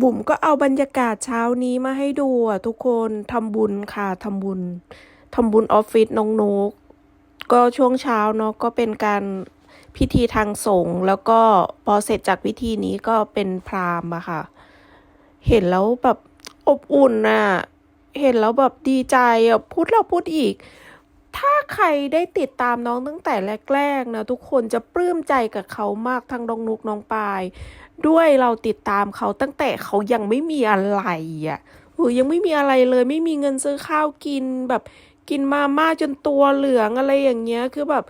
บุ๋มก็เอาบรรยากาศเช้านี้มาให้ดูอะทุกคนทำบุญค่ะทำบุญทำบุญออฟฟิศน้องนก ก็ช่วงเช้าเนาะก็เป็นการพิธีทางสงฆ์แล้วก็พอเสร็จจากพิธีนี้ก็เป็นพราหมณ์อะค่ะ เห็นแล้วแบบอบอุ่นน่ะ เห็นแล้วแบบดีใจอะพูดแล้วพูดอีก ถ้าใครได้ติดตามน้องตั้งแต่แรกๆนะทุกคนจะปลื้มใจกับเขามากทั้งน้องนุกน้องปาย ด้วยเราติดตามเขาตั้งแต่เขายังไม่มีอะไรอะเออยังไม่มีอะไรเลย ไม่มีเงินซื้อข้าวกินแบบกินมาม่าจนตัวเหลืองอะไรอย่างเงี้ยคือแบบ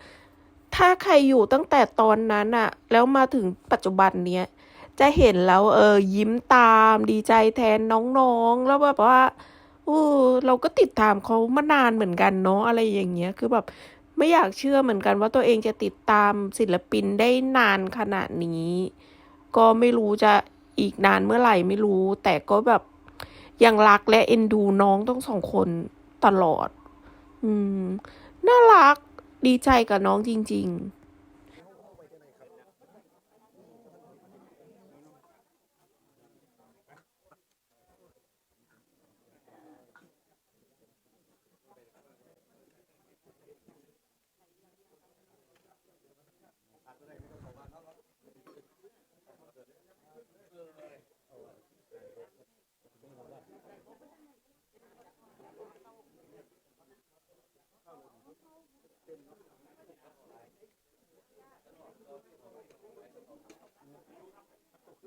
ถ้าใครอยู่ตั้งแต่ตอนนั้นอะแล้วมาถึงปัจจุบันเนี้ยจะเห็นแล้วเออยิ้มตามดีใจแทนน้องๆ แล้วแบบว่า เออเราก็ติดตามเขามานานเหมือนกันเนาะอะไรอย่างเงี้ย คือแบบไม่อยากเชื่อเหมือนกันว่าตัวเองจะติดตามศิลปินได้นานขนาดนี้ ก็ไม่รู้จะอีกนานเมื่อไหร่ไม่รู้ แต่ก็แบบยังรักและเอ็นดูน้องต้องสองคนตลอด อืม น่ารักดีใจกับน้องจริง ๆ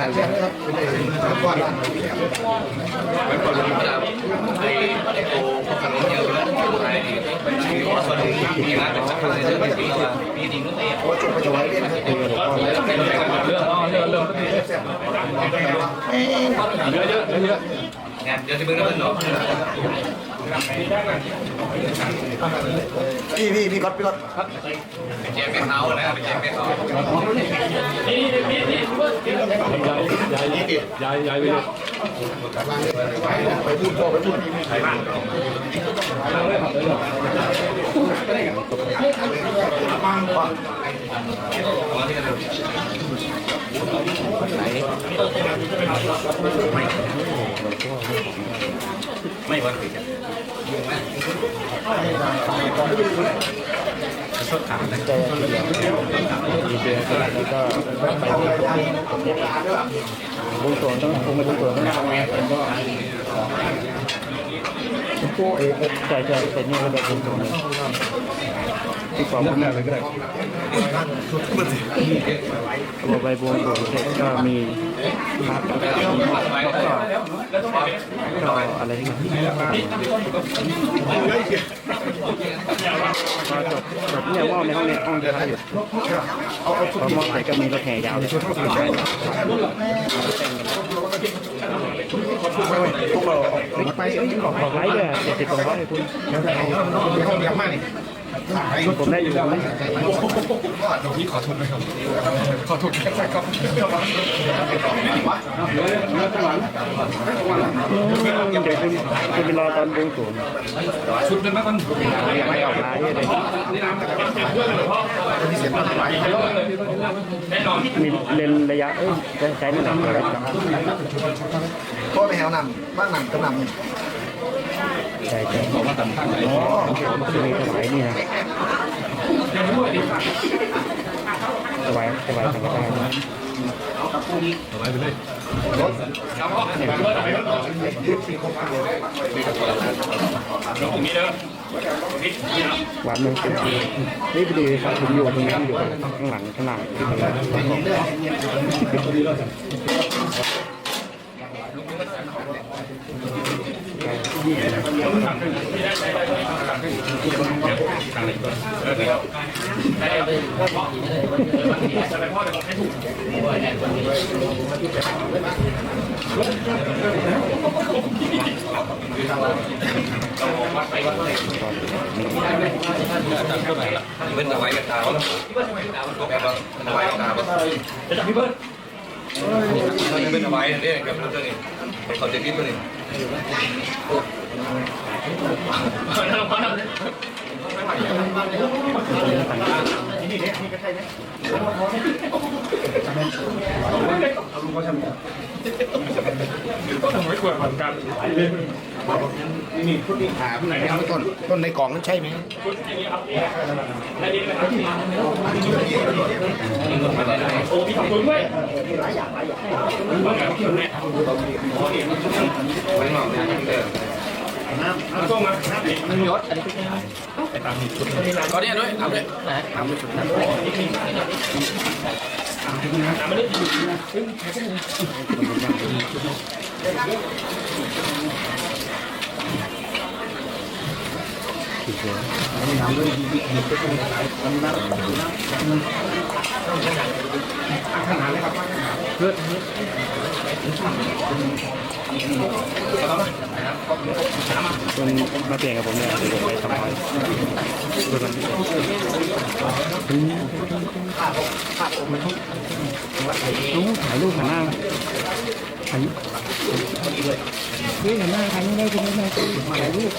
สังเดี๋ยวจะเบิ่งน้ำมันเนาะพี่พี่พี่ก๊อตพี่ก๊อตไปแจมแม่เขานะไปแจมแม่เขาย้ายย้ายไปเลยไปพูดพ่อไปพูดไม่วันผิด ดีเจก็แล้วก็ไปที่บุญสวนต้องคงไปบุญสวนต้องทำไง พวเอใช่ใช่แต่นี่ก็แบบบุญสวนที่ความคุณแม่เลยก็ได้พอไปบุญสวนเสร็จก็มีภาพแล้วก็ก็อะไรที่ก็จบจบเนี่ยว่าในห้องเนี่ยห้องจะทำอยู่พอมองไปก็มีรถแห่ยาวเลย ช่วยพวกเราไปเอ้ยอกขอไลค์เลยเจ็ดสิบสองร้อยคุณห้องเดียวมากนี่ผมได้อยู่ตรงนี้พี่ขอโทษนะครับขอโทษครับเดี๋ยวคุณคุณไปรอตอนบวงสรวงชุดเป็นไหมมันไม่ออกมาที่เลยที่เสียงมันไหลมีเลนระยะเอ้ยใช้ไม่หนักเลยพ่อไปแหวนำบ้านนำกำนำใช่ใช่บอกว่าต่ำข้างไหนอ๋อจะมีถวายนี่นะถวายถวายสังฆทานนะวั ตรงนี้ด้อวัดมือเชียนี่พอดีครับผมอยู่ตรงนี้อยู่ข้างหลังข้างหลังที่ตรงนี้ เบิ้ลเอาไว้กับตาแล้วแบบว่าเอาไว้กับตาพี่เบิ้ลเบิ้ลเอาไว้เนี่ยกับเจ้านี่เขาจะคิดว่านี่นี่เนี่ยนี่ก็ใช่ไหมเอาลุงเขาทำเนี่ย ต้นไว้ควรเหพุทธิถามไหนครับต้นต้นในกล่องนั้นใช่ไหมโอ้พี่ขอบคุณด้วยหลองหลายองหลาอย่างหลายอย่างหลายอย่างหลายอย่างหลายอย่างหลายอย่างหลายอย่างหลาอย่างหลายอย่ลยอย่างหลายอย่างหลายอย่างหลาย มันมาเปลี่ยนกับผมเนี่ยเดี๋ยวผมไปทำอะไรตัวนั้นรู้ถ่ายรูปหันหน้า อันนี้นี่หน้าใครไม่ได้กินไม่ได้มาแล้วลูป